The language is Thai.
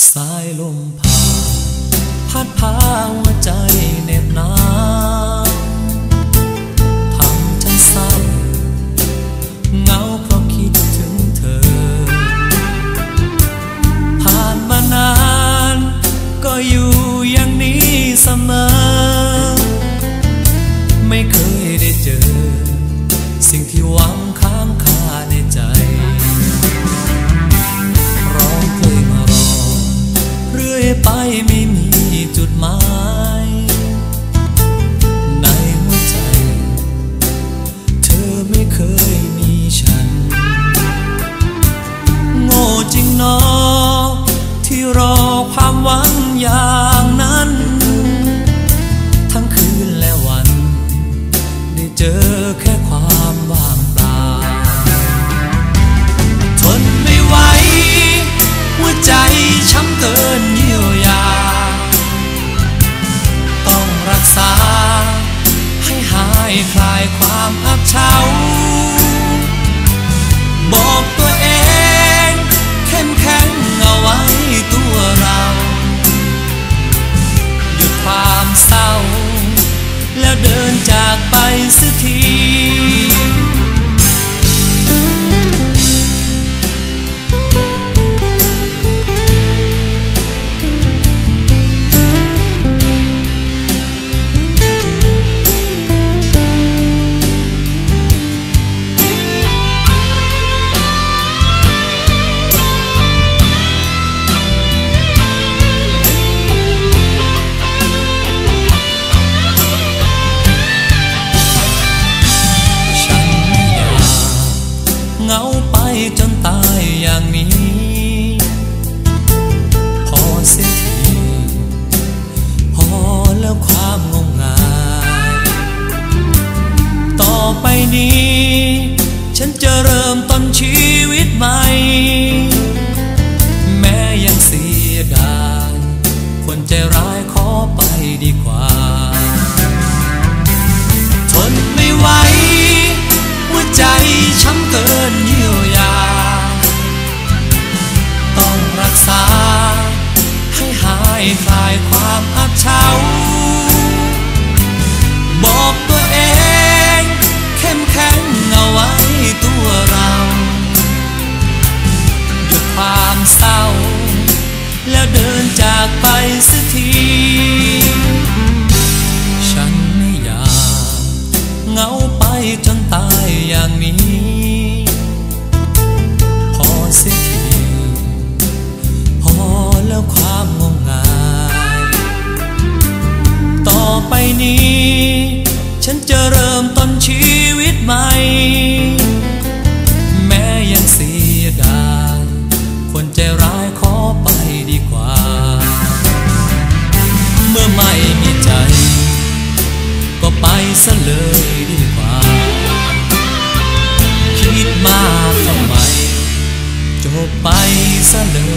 สายลมผ่านพัดพาหัวใจเหน็บหนาวทำฉันเศร้าเงาเพราะคิดถึงเธอ ผ่านมานานก็อยู่อย่างนี้เสมอ ความว่างเปล่าทนไม่ไหวหัวใจช้ำเกินเยียวยา ต้องรักษา ให้หายคลายความอับเฉาบอกตัวเองเข้มแข็งเอาไว้ตัวเราหยุดความเศร้า แล้วเดินจากไปสักที ไปจนตายอย่างนี้ พอเสียทีพอแล้วความงมงายต่อไปนี้ ฉันจะเริ่มต้นชีวิตใหม่ แม้ยังเสียดายคนใจร้ายขอไปดีกว่าาไปจนตายอย่างนี้ พอเสียทีพอแล้วความงมงายต่อไปนี้ ฉันจะเริ่มต้นชีวิตใหม่ แม้ยังเสียดายคนใจร้ายขอไปดีกว่า เมื่อไม่มีใจ ก็ไปซะเลย ไมจบไปซะเลย